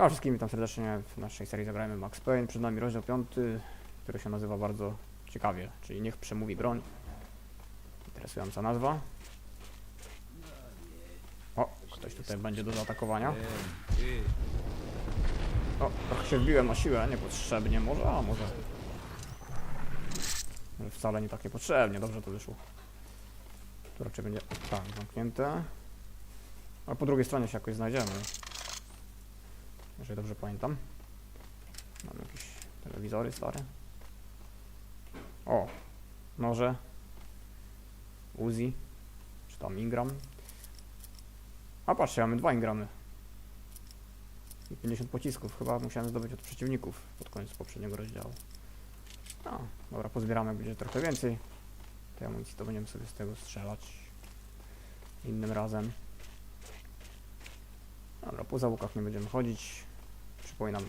Cześć wszystkim, witam serdecznie w naszej serii Zagrajmy Max Payne. Przed nami rozdział 5, który się nazywa bardzo ciekawie, czyli Niech przemówi broń. Interesująca nazwa. O, ktoś tutaj będzie do zaatakowania. O, trochę się wbiłem na siłę, niepotrzebnie może, a może... Wcale nie tak niepotrzebnie, dobrze to wyszło. Tu raczej będzie, tak, zamknięte. A po drugiej stronie się jakoś znajdziemy. Jeżeli dobrze pamiętam. Mam jakieś telewizory stare. O! Noże. Uzi. Czy tam Ingram. A patrzcie, mamy dwa Ingramy. I 50 pocisków. Chyba musiałem zdobyć od przeciwników pod koniec poprzedniego rozdziału. No, dobra, pozbieramy, będzie trochę więcej. Tej amunicji to będziemy sobie z tego strzelać. Innym razem. Dobra, po załukach nie będziemy chodzić. Przypominam,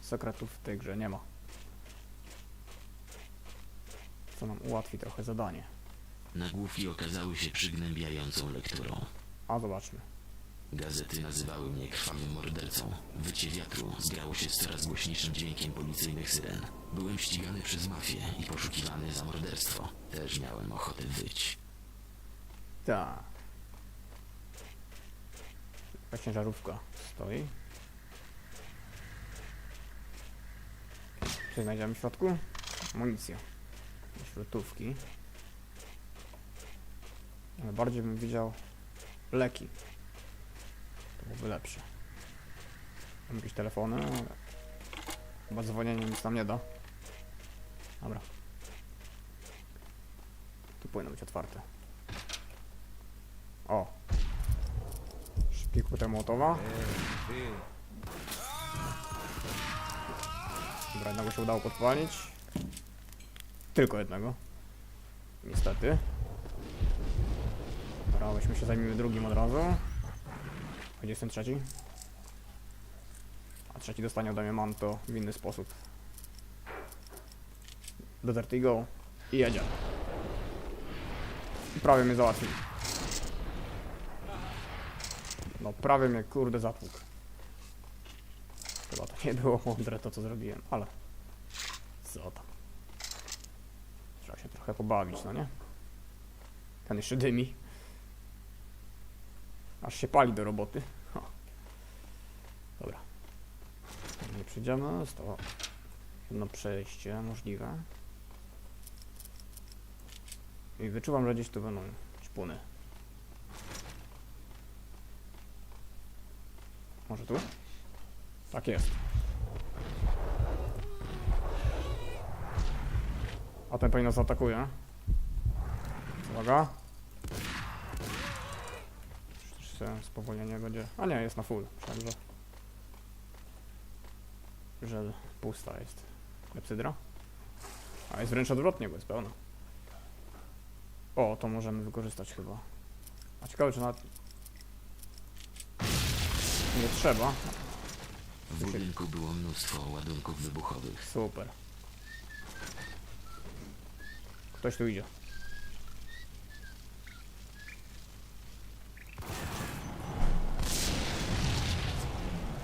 sekretów w tej grze nie ma. Co nam ułatwi trochę zadanie. Nagłówki okazały się przygnębiającą lekturą. A zobaczmy. Gazety nazywały mnie krwawym mordercą. Wycie wiatru zgrało się z coraz głośniejszym dźwiękiem policyjnych syren. Byłem ścigany przez mafię i poszukiwany za morderstwo. Też miałem ochotę wyć. Tak. Jakaś ciężarówka stoi. Co znajdziemy w środku? Amunicja. Śrutówki. Ale bardziej bym widział leki. To byłoby lepsze. Mam jakieś telefony, ale chyba dzwonienie nic nam nie da. Dobra. Tu powinno być otwarte. O. Szybki kuter mołotowa. Dobra, jednego się udało podpalić. Tylko jednego. Niestety. Dobra, weźmy się zajmijmy drugim od razu. Gdzie jest ten trzeci? A trzeci dostanie ode mnie manto w inny sposób. Do Vertigo. I jedzie. Prawie mnie załatwił. No prawie mnie kurde zatłukł. Chyba to nie było mądre to co zrobiłem, ale co tam. Trzeba się trochę pobawić, no nie? Ten jeszcze dymi. Aż się pali do roboty. Dobra. Nie przyjdziemy, zostało jedno przejście możliwe. I wyczuwam, że gdzieś tu będą ćpuny. Może tu? Tak jest. A ten pewnie nas atakuje. Uwaga. Spowolnienie będzie... A nie, jest na full. Myślałem, że... Że pusta jest. Klepsydra? A jest wręcz odwrotnie, bo jest pełna. O, to możemy wykorzystać chyba. A ciekawe, czy nawet... Nie trzeba. W budynku było mnóstwo ładunków wybuchowych. Super. Ktoś tu idzie.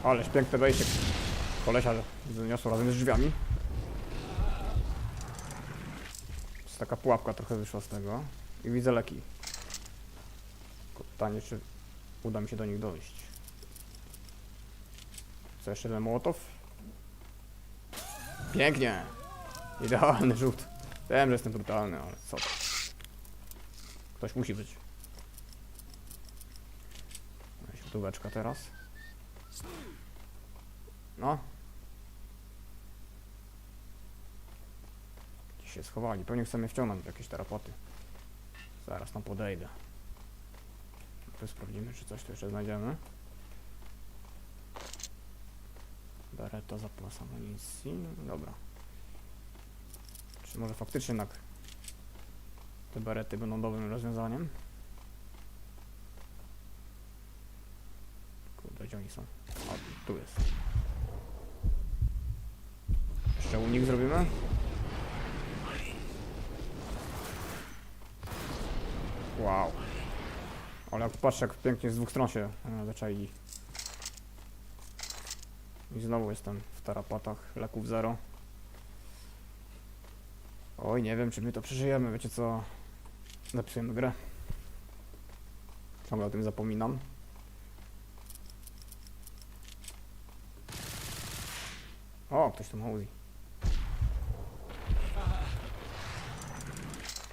Ależ piękne wejście. Kolesia zaniosło razem z drzwiami. Jest taka pułapka trochę wyszła z tego. I widzę leki. Pytanie, czy uda mi się do nich dojść. Co jeszcze jeden mołotow? Pięknie! Idealny rzut. Wiem, że jestem brutalny, ale co to? Ktoś musi być. Śrutóweczka teraz. No. Gdzieś się schowali. Pewnie chcą mnie wciągnąć jakieś tarapoty. Zaraz tam podejdę. Tu sprawdzimy, czy coś tu jeszcze znajdziemy. Beretta, zapas amunicji. No Dobra. Czy może faktycznie jednak te berety będą dobrym rozwiązaniem? Kurde, gdzie oni są? Tu jest. Jeszcze unik zrobimy? Wow. Ale jak patrzę, jak pięknie z dwóch stron się e, zaczaili. I znowu jestem w tarapatach, leków zero. Oj, nie wiem, czy my to przeżyjemy, wiecie co? Zapisujemy grę. Ciągle o tym zapominam. O, ktoś tu ma Uzi.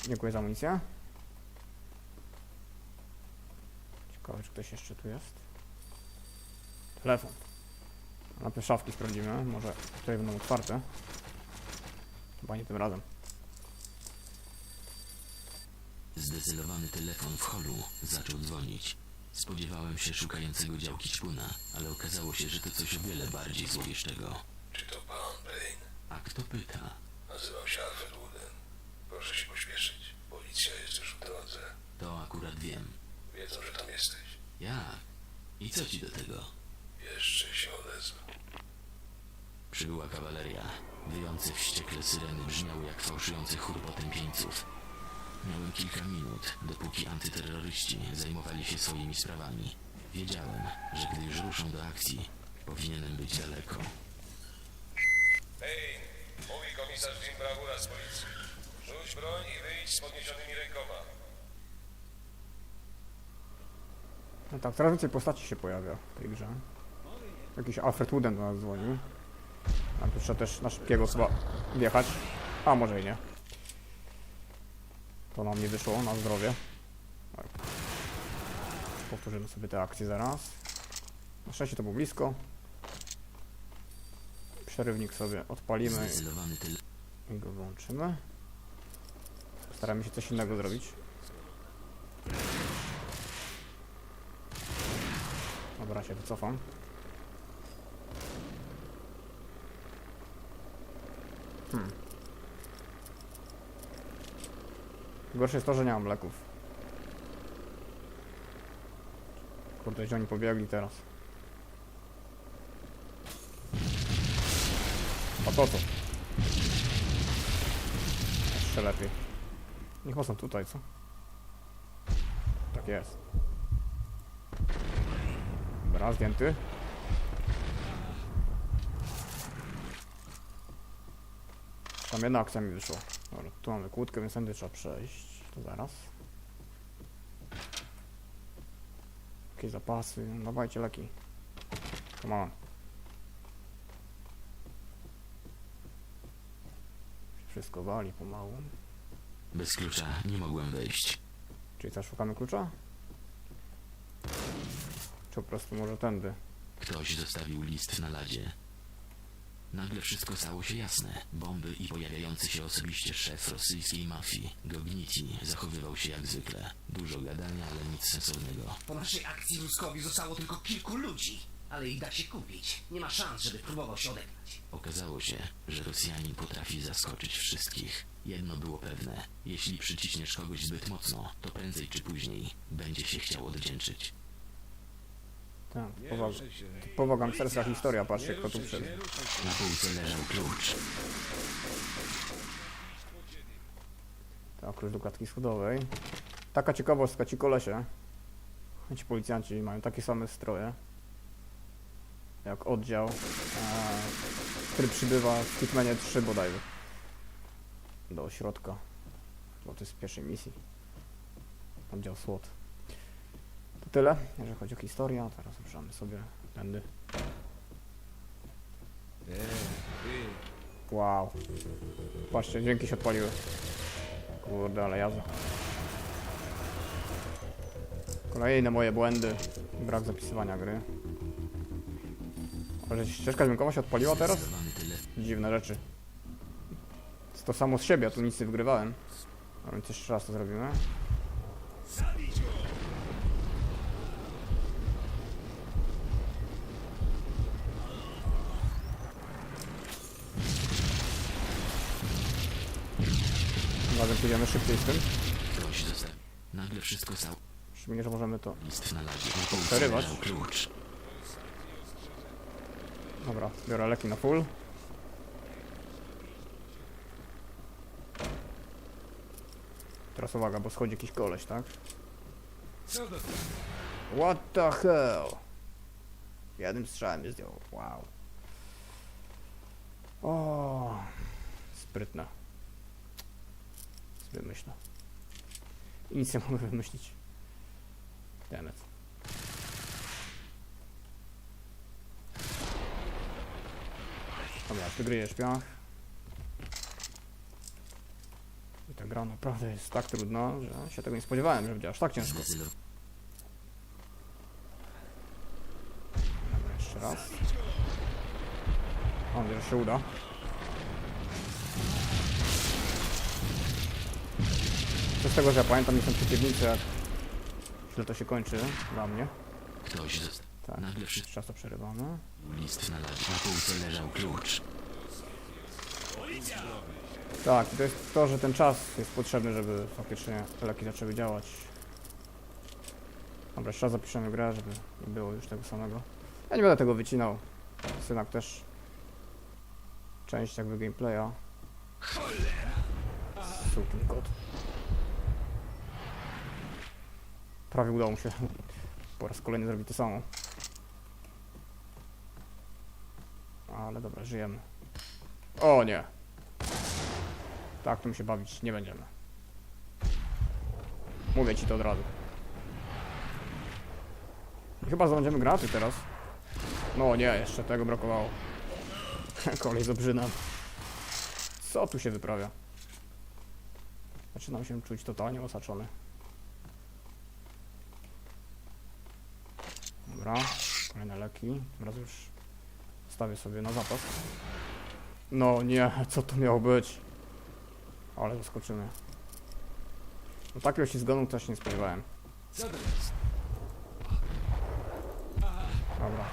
Dziękuję za amunicję. Ciekawe, czy ktoś jeszcze tu jest. Telefon. Najpierw szafki sprawdzimy. Może tutaj będą otwarte. Chyba nie tym razem. Zdecydowany telefon w holu zaczął dzwonić. Spodziewałem się szukającego działki ćpuna, ale okazało się, że to coś o wiele bardziej złowieszczego. Czy to pan Payne? A kto pyta? Nazywam się Alfred Wooden. Proszę się pośpieszyć. Policja jest już w drodze. To akurat wiem. Wiedzą, że tam jesteś. Jak? I co ci do tego? Jeszcze się. Przybyła kawaleria. Wyjące wściekle syreny brzmiały jak fałszujący chór potępieńców. Miałem kilka minut, dopóki antyterroryści zajmowali się swoimi sprawami. Wiedziałem, że gdy już ruszą do akcji, powinienem być daleko. Payne, mówi komisarz Jim Bravura z policji. Rzuć broń i wyjdź z podniesionymi rękoma. No tak, coraz więcej postaci się pojawia w tej grze. Jakiś Alfred Wooden do nas dzwonił. Nam tu trzeba też na szybkiego chyba wjechać. A może i nie. To nam nie wyszło, na zdrowie. Tak. Powtórzymy sobie te akcje zaraz. Na szczęście to było blisko. Przerywnik sobie odpalimy i go włączymy. Staramy się coś innego zrobić. Dobra, się wycofam. Hmm. Gorsze jest to, że nie mam leków. Kurde, gdzie oni pobiegli teraz? A to co? Jeszcze lepiej. Niech są tutaj, co? Tak jest. Dobra, zdjęty. Tam jedna akcja mi wyszła. Dobra, tu mamy kłódkę, więc tędy trzeba przejść. To zaraz. Jakieś zapasy, dawajcie leki. Come on. Wszystko wali pomału. Bez klucza nie mogłem wejść. Czyli co, szukamy klucza? Czy po prostu może tędy? Ktoś zostawił list na ladzie. Nagle wszystko stało się jasne. Bomby i pojawiający się osobiście szef rosyjskiej mafii, Gogniti, zachowywał się jak zwykle. Dużo gadania, ale nic sensownego. Po naszej akcji Ruskowi zostało tylko kilku ludzi, ale ich da się kupić. Nie ma szans, żeby próbował się odegrać. Okazało się, że Rosjanin potrafi zaskoczyć wszystkich. Jedno było pewne. Jeśli przyciśniesz kogoś zbyt mocno, to prędzej czy później będzie się chciał odwdzięczyć. Tak, typowa, typowa gangsterska historia, patrzcie kto tu wszedł. Na półce leżał klucz. Tak, klucz do klatki schodowej. Taka ciekawostka, ci kolesie, ci policjanci mają takie same stroje, jak oddział, e, który przybywa w Hitmanie 3 bodajże, do ośrodka, bo to jest z pierwszej misji, tam dział. To tyle, jeżeli chodzi o historię, teraz ruszamy sobie tędy. Wow. Patrzcie, dźwięki się odpaliły. Kurde, ale jazda. Kolejne moje błędy. Brak zapisywania gry. Ale ścieżka dźwiękowa się odpaliła teraz? Dziwne rzeczy. To samo z siebie, tu nic nie wgrywałem. A więc jeszcze raz to zrobimy. Szybciej z tym. Nagle wszystko stało. Szczególnie, że możemy to... List Przerywać? klucz. Dobra, biorę leki na full. Teraz uwaga, bo schodzi jakiś koleś, tak? What the hell? Jednym strzałem mnie zdjął. Wow. O, sprytne. Wymyślę. I nic nie mogę wymyślić. Dammit. Dobra, ty gryjesz piach. I ta gra naprawdę jest tak trudna, że się tego nie spodziewałem, że będzie aż tak ciężko. Dobra, jeszcze raz. Mam nadzieję, że się uda. Tego, że ja pamiętam, są przeciwnicy, jak źle to się kończy dla mnie. Ktoś został. Tak. Nagle Czas to przerywamy. list na, na półce leżał klucz. Tak, to jest to, że ten czas jest potrzebny, żeby faktycznie leki zaczęły działać. Dobra, jeszcze raz zapiszemy grę, żeby nie było już tego samego. Ja nie będę tego wycinał. Synak też część jakby gameplaya. Sukin kot. Prawie udało mu się po raz kolejny zrobić to samo. Ale dobra, żyjemy. O nie! Tak, tym się bawić nie będziemy. Mówię ci to od razu. Chyba zdążymy graty teraz. No nie, jeszcze tego brakowało. Kolej z obrzynem. Co tu się wyprawia? Zaczynam się czuć totalnie osaczony. Dobra, kolejne leki. Razem już stawię sobie na zapas. No nie, co to miało być? Ale zaskoczymy. No takiej ilości zgonów też nie spodziewałem. Dobra.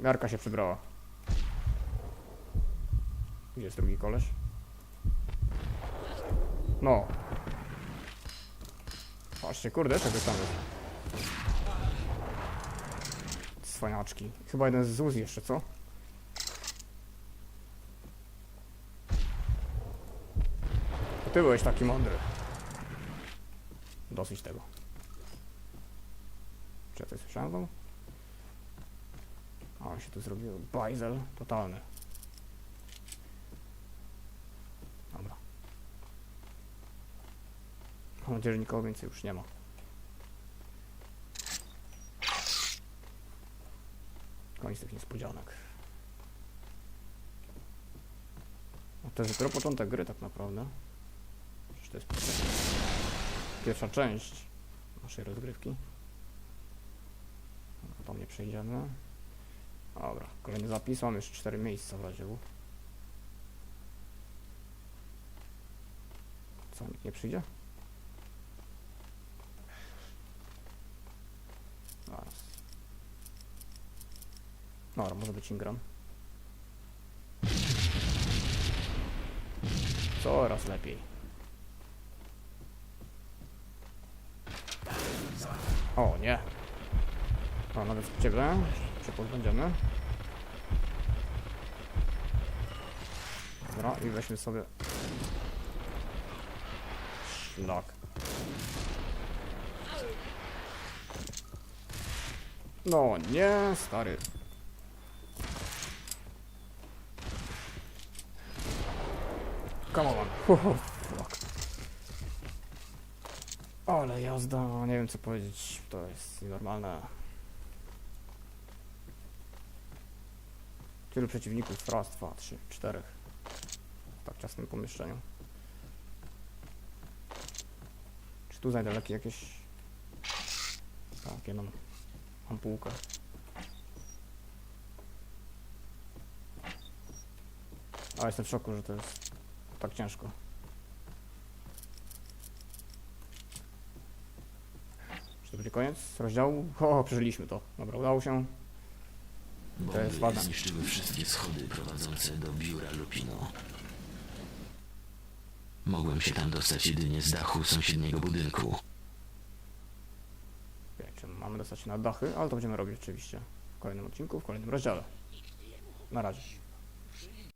Garka się przybrała. Gdzie jest drugi koleś? No. Patrzcie, kurde, czegoś tam jest. Cwaniaczki. Chyba jeden z Uzi jeszcze, co? Ty byłeś taki mądry. Dosyć tego. Czy ja coś słyszałem znowu? Ale się tu zrobił bajzel totalny. Dobra. Mam nadzieję, że nikogo więcej już nie ma. Koniec tych niespodzianek. No to jest dopiero początek gry tak naprawdę. Przecież to jest pierwsza, część naszej rozgrywki. Tam nie przejdziemy. Dobra, kolejny zapis. Mam już cztery miejsca w razie. Co, nikt nie przyjdzie? Dobra, może być Ingram. Coraz lepiej. O nie. O, nawet ciebie się pozbędziemy. Dobra, i weźmy sobie... Szlak. No nie, stary. Come on. Uhu, fuck. Ale jazda, nie wiem co powiedzieć, to jest nienormalne. Tylu przeciwników, raz, dwa, trzy, czterech. W tak ciasnym pomieszczeniu. Czy tu znajdę leki jakieś? Tak, jedną ampułkę. A jestem w szoku, że to jest tak ciężko. Czy to będzie koniec rozdziału? O, przeżyliśmy to. Dobra, udało się. To jest Bomby ładne. zniszczyły wszystkie schody prowadzące do biura Lupino. Mogłem się tam dostać jedynie z dachu sąsiedniego budynku. Okej, czy mamy dostać się na dachy, ale to będziemy robić oczywiście w kolejnym odcinku, w kolejnym rozdziale. Na razie.